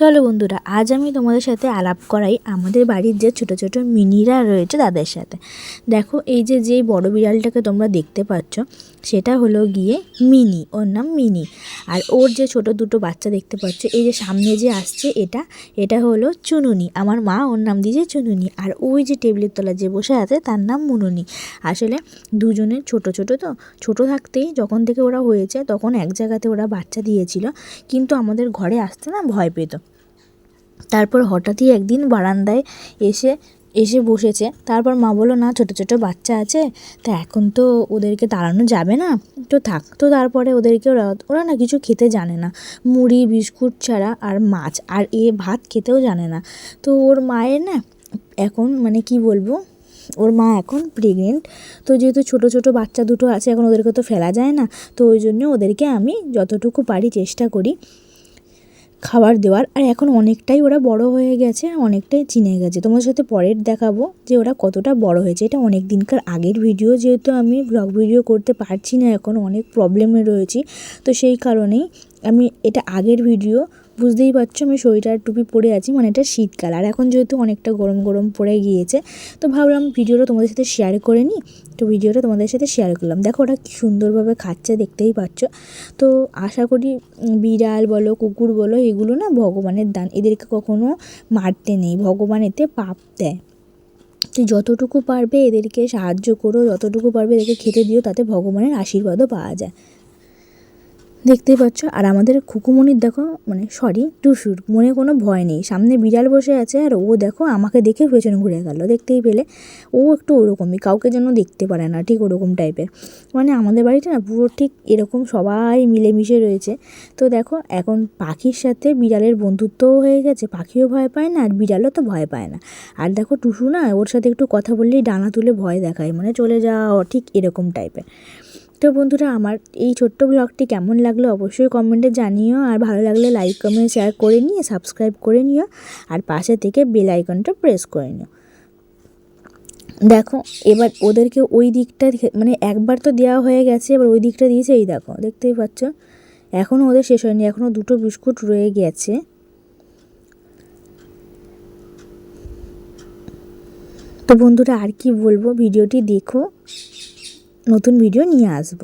চলো বন্ধুরা, আজ আমি তোমাদের সাথে আলাপ করাই আমাদের বাড়ির যে ছোট ছোট মিনিরা রয়েছে তাদের সাথে। দেখো, এই যে যেই বড় বিড়ালটাকে তোমরা দেখতে পাচ্ছ, সেটা হলো গিয়ে মিনি, ওর নাম মিনি। আর ওর যে ছোট দুটো বাচ্চা দেখতে পাচ্ছ, এই যে সামনে যে আসছে এটা এটা হলো চুনুনি। আমার মা ওর নাম দিয়েছে চুনুনি, আর ওই যে টেবিলের তলায় যে বসে আছে তার নাম মুনুনি। আসলে দুজনের ছোট ছোট তো, ছোট থাকতেই যখন থেকে ওরা হয়েছে তখন এক জায়গাতে ওরা বাচ্চা দিয়েছিল, কিন্তু আমাদের ঘরে আসতে না ভয় পেত। তারপর হঠাৎই একদিন বারান্দায় এসে এসে বসেছে। তারপর মা বলল, না, ছোটো ছোটো বাচ্চা আছে, তা এখন তো ওদেরকে তাড়ানো যাবে না। তো থাক তো তারপরে ওদেরকে ওরা ওরা না কিছু খেতে জানে না। মুড়ি, বিস্কুট ছাড়া আর মাছ, আর এ ভাত খেতেও জানে না। তো ওর মায়ের না এখন মানে কি বলব, ওর মা এখন প্রেগনেন্ট তো যেহেতু ছোটো ছোটো বাচ্চা দুটো আছে, এখন ওদেরকে তো ফেলা যায় না। তো ওই জন্য ওদেরকে আমি যতটুকু পারি চেষ্টা করি। খাবার দেওয়ার, আর এখন অনেকটাই ওরা বড় হয়ে গেছে অনেকটাই চিনে গেছে। তোমার সাথে পরের দেখাবো যে ওরা কতটা বড় হয়েছে। এটা অনেক দিনকার আগের ভিডিও, যেহেতু আমি ব্লগ ভিডিও করতে পারছি না, এখন অনেক প্রবলেমে রয়েছি। তো সেই কারণেই আমি এটা আগের ভিডিও বুঝতেই পারছ, আমি সোয়েটার, টুপি পরে আছি মানে এটা শীতকাল। আর এখন যেহেতু অনেকটা গরম গরম পড়ে গিয়েছে, তো ভাবলাম ভিডিওটা তোমাদের সাথে শেয়ার করে নিই। তো ভিডিওটা তোমাদের সাথে শেয়ার করলাম। দেখো ওরা কী সুন্দরভাবে খাচ্ছে, দেখতেই পাচ্ছ। তো আশা করি বিড়াল বলো, কুকুর বলো, এগুলো না ভগবানের দান। এদেরকে কখনো মারতে নেই, ভগবান এতে পাপ দেয়। তো যতটুকু পারবে এদেরকে সাহায্য করো, যতটুকু পারবে এদেরকে খেতে দিও, তাতে ভগবানের আশীর্বাদও পাওয়া যায়। দেখতেই পাচ্ছ। আর আমাদের খুকুমনির দেখো মানে সরি টুসুর, মনে কোনো ভয় নেই। সামনে বিড়াল বসে আছে আর ও দেখো আমাকে দেখে পেছনে ঘুরে গেল, দেখতেই পেলে। ও একটু ওরকমই, কাউকে যেন দেখতে পারে না, ঠিক ওরকম টাইপের মানে আমাদের বাড়িতে না পুরো ঠিক এরকম সবাই মিলেমিশে রয়েছে। তো দেখো, এখন পাখির সাথে বিড়ালের বন্ধুত্বও হয়ে গেছে, পাখিও ভয় পায় না আর বিড়ালও তো ভয় পায় না। আর দেখো টুসু না, ওর সাথে একটু কথা বললেই ডানা তুলে ভয় দেখায় মানে চলে যাওয়া ঠিক এরকম টাইপের তো বন্ধুরা, আমার এই ছোট্ট ব্লগটি কেমন লাগল অবশ্যই কমেন্টে জানিও। আর ভালো লাগলে লাইক কমেন্ট শেয়ার করে নিয়ে সাবস্ক্রাইব করে নিও, আর পাশে থেকে বেল আইকনটা প্রেস করে নিও। দেখো, এবার ওদেরকে ওই দিকটা মানে একবার তো দেওয়া হয়ে গেছে, এবার ওই দিকটা দিয়েছে, এই দেখো, দেখতেই পাচ্ছ? এখনও ওদের শেষ হয়নি এখনও দুটো বিস্কুট রয়ে গেছে। তো বন্ধুরা, আর কি বলব, ভিডিওটি দেখো। নতুন ভিডিও নিয়ে আসব।